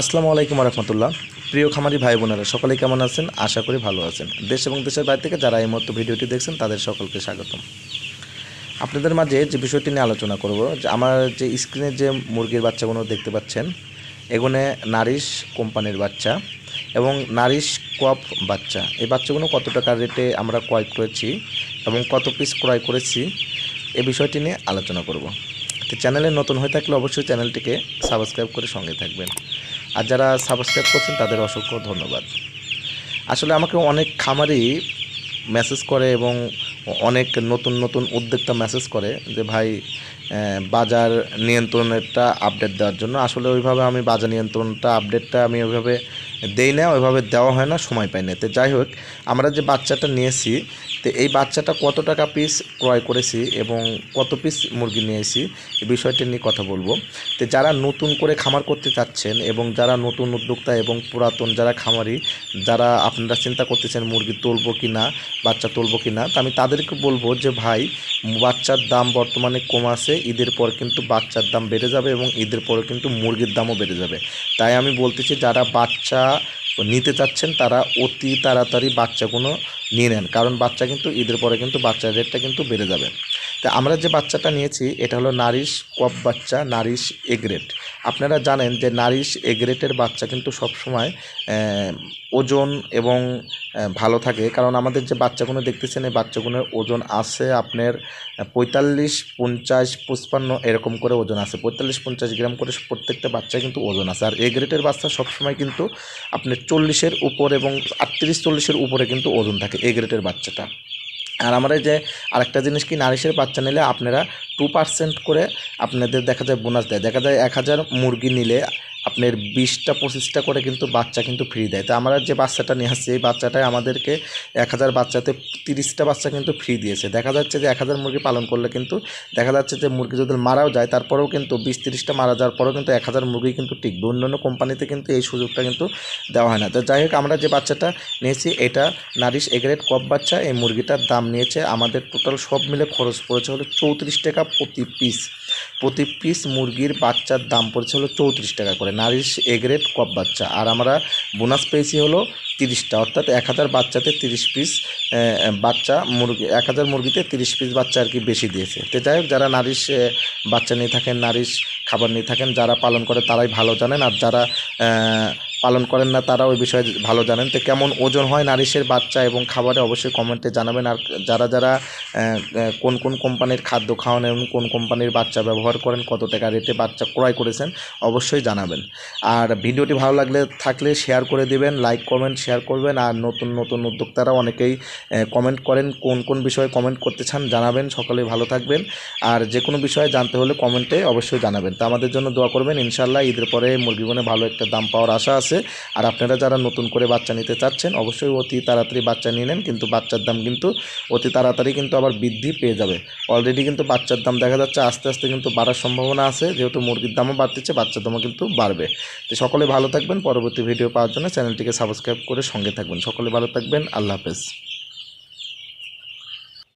আসসালামু আলাইকুম রহমতুল্লাহ প্রিয় খামারি ভাই বোনেরা সকলে কেমন আছেন? আশা করি ভালো আছেন। দেশ এবং দেশের বাইরে থেকে যারা এই মুহূর্তে ভিডিওটি দেখছেন, তাদের সকলকে স্বাগতম। আপনাদের মাঝে যে বিষয়টি নিয়ে আলোচনা করব, যে আমার যে স্ক্রিনে যে মুরগির বাচ্চাগুলো দেখতে পাচ্ছেন, এগুনে নারিশ কোম্পানির বাচ্চা এবং নারিশ কপ বাচ্চা। এই বাচ্চাগুলো কত টাকা রেটে আমরা ক্রয় করেছি এবং কত পিস ক্রয় করেছি, এ বিষয়টি নিয়ে আলোচনা করব। তো চ্যানেলে নতুন হয়ে থাকলে অবশ্যই চ্যানেলটিকে সাবস্ক্রাইব করে সঙ্গে থাকবেন। আর যারা সাবস্ক্রাইব করছেন, তাদের অসংখ্য ধন্যবাদ। আসলে আমাকে অনেক খামারি মেসেজ করে এবং অনেক নতুন নতুন উদ্যোক্তা মেসেজ করে যে, ভাই বাজার নিয়ন্ত্রণেরটা আপডেট দেওয়ার জন্য। আসলে ওইভাবে আমি বাজার নিয়ন্ত্রণটা আপডেটটা আমি ওইভাবে দেই না, ওইভাবে দেওয়া হয় না, সময় পাই না। তো যাই হোক, আমরা যে বাচ্চাটা নিয়েছি তো এই বাচ্চাটা কত টাকা পিস ক্রয় করেছি এবং কত পিস মুরগি নিয়েছি এই বিষয়টি নিয়ে কথা বলব। তো যারা নতুন করে খামার করতে চাচ্ছেন এবং যারা নতুন উদ্যোক্তা এবং পুরাতন যারা খামারি, যারা আপনারা চিন্তা করতেছেন মুরগি তুলবো কি না বাচ্চা তুলবো কি না তো আমি তাদেরকে বলব যে, ভাই, বাচ্চার দাম বর্তমানে কম আছে, ঈদের পর কিন্তু বাচ্চার দাম বেড়ে যাবে এবং ঈদের পরে কিন্তু মুরগির দামও বেড়ে যাবে। তাই আমি বলতেছি, যারা বাচ্চা নিতে চাচ্ছেন, তারা অতি তাড়াতাড়ি বাচ্চাগুলো নিয়ে নেন। কারণ বাচ্চা কিন্তু ঈদের পরে কিন্তু বাচ্চার রেটটা কিন্তু বেড়ে যাবে। তা আমরা যে বাচ্চাটা নিয়েছি, এটা হলো নারিশ কপ বাচ্চা, নারিশ এগ্রেট। আপনারা জানেন যে নারিশ এগ্রেটের বাচ্চা কিন্তু সবসময় ওজন এবং ভালো থাকে। কারণ আমাদের যে বাচ্চাগুলো দেখতেছেন, এই বাচ্চাগুলোর ওজন আছে আপনার পঁয়তাল্লিশ, পঞ্চাশ, পঁচপান্ন, এরকম করে ওজন আছে। পঁয়তাল্লিশ, পঞ্চাশ গ্রাম করে প্রত্যেকটা বাচ্চা কিন্তু ওজন আছে। আর এ গ্রেটের বাচ্চা সবসময় কিন্তু আপনার চল্লিশের উপর এবং আটত্রিশ, চল্লিশের উপরে কিন্তু ওজন থাকে এ বাচ্চাটা। আর আমরা যে আরেকটা জিনিস কি নারিশের বাচ্চা নিলে আপনারা টু পার্সেন্ট করে আপনাদের দেখা যায় বোনাস দেয়। দেখা যায় এক হাজার মুরগি নিলে আপনার বিশটা, পঁচিশটা করে কিন্তু বাচ্চা কিন্তু ফ্রি দেয়। তো আমরা যে বাচ্চাটা নিয়ে আসছি, এই বাচ্চাটাই আমাদেরকে এক হাজার বাচ্চাতে তিরিশটা বাচ্চা কিন্তু ফ্রি দিয়েছে। দেখা যাচ্ছে যে এক হাজার মুরগি পালন করলে কিন্তু দেখা যাচ্ছে যে মুরগি যদি মারাও যায়, তারপরেও কিন্তু বিশ, তিরিশটা মারা যাওয়ার পরেও কিন্তু এক হাজার মুরগি কিন্তু টিকবে। অন্যান্য কোম্পানিতে কিন্তু এই সুযোগটা কিন্তু দেওয়া হয় না। তো যাই হোক, আমরা যে বাচ্চাটা নিয়েছি, এটা নারিশ এগ্রেড কপ বাচ্চা, এই মুরগিটার দাম নিয়েছে আমাদের টোটাল সব মিলে খরচ পড়েছে হলো চৌত্রিশ টাকা প্রতি পিস প্রতি পিস মুরগির বাচ্চার দাম পড়েছে হলো চৌত্রিশ টাকা করে। নারিশ এগ্রেড কপ বাচ্চা। আর আমরা বোনাস পেয়েছি হলো তিরিশটা, অর্থাৎ এক হাজার বাচ্চাতে তিরিশ পিস বাচ্চা মুরগি, এক হাজার মুরগিতে তিরিশ পিস বাচ্চা আর কি বেশি দিয়েছে। তো যাই হোক, যারা নারিশ বাচ্চা নিয়ে থাকেন নারিশ খাবার নিয়ে থাকেন, যারা পালন করে তারাই ভালো জানেন। আর যারা পালন করেন না, তারা ওই বিষয়ে ভালো জানেন। তো কেমন ওজন হয় নারিশের বাচ্চা এবং খাবারে অবশ্যই কমেন্টে জানাবেন। আর যারা যারা কোন কোন কোম্পানির খাদ্য খাওয়ান এবং কোন কোম্পানির বাচ্চা ব্যবহার করেন, কত টাকা রেটে বাচ্চা ক্রয় করেছেন, অবশ্যই জানাবেন। আর ভিডিওটি ভালো লাগলে, থাকলে শেয়ার করে দিবেন লাইক কমেন্ট শেয়ার করবেন। আর নতুন নতুন উদ্যোক্তারা অনেকেই কমেন্ট করেন, কোন কোন বিষয়ে কমেন্ট করতে চান, জানাবেন। সকলে ভালো থাকবেন। আর যে কোনো বিষয়ে জানতে হলে কমেন্টে অবশ্যই জানাবেন। তা আমাদের জন্য দোয়া করবেন। ইনশাল্লাহ ঈদের পরে মুরগিগুনে ভালো একটা দাম পাওয়ার আশা আছে। আর আপনারা যারা নতুন করে বাচ্চা নিতে চাচ্ছেন, অবশ্যই অতি তাড়াতাড়ি বাচ্চা নিয়ে নেন, কিন্তু বাচ্চার দাম কিন্তু অতি তাড়াতাড়ি কিন্তু আবার বৃদ্ধি পেয়ে যাবে। অলরেডি কিন্তু বাচ্চার দাম দেখা যাচ্ছে আস্তে আস্তে কিন্তু বাড়ার সম্ভাবনা আছে, যেহেতু মুরগির দামও বাড়তেছে, বাচ্চার দামও কিন্তু বাড়বে। তো সকলে ভালো থাকবেন, পরবর্তী ভিডিও পাওয়ার জন্য চ্যানেলটিকে সাবস্ক্রাইব করে সঙ্গে থাকবেন। সকলে ভালো থাকবেন, আল্লাহ হাফেজ।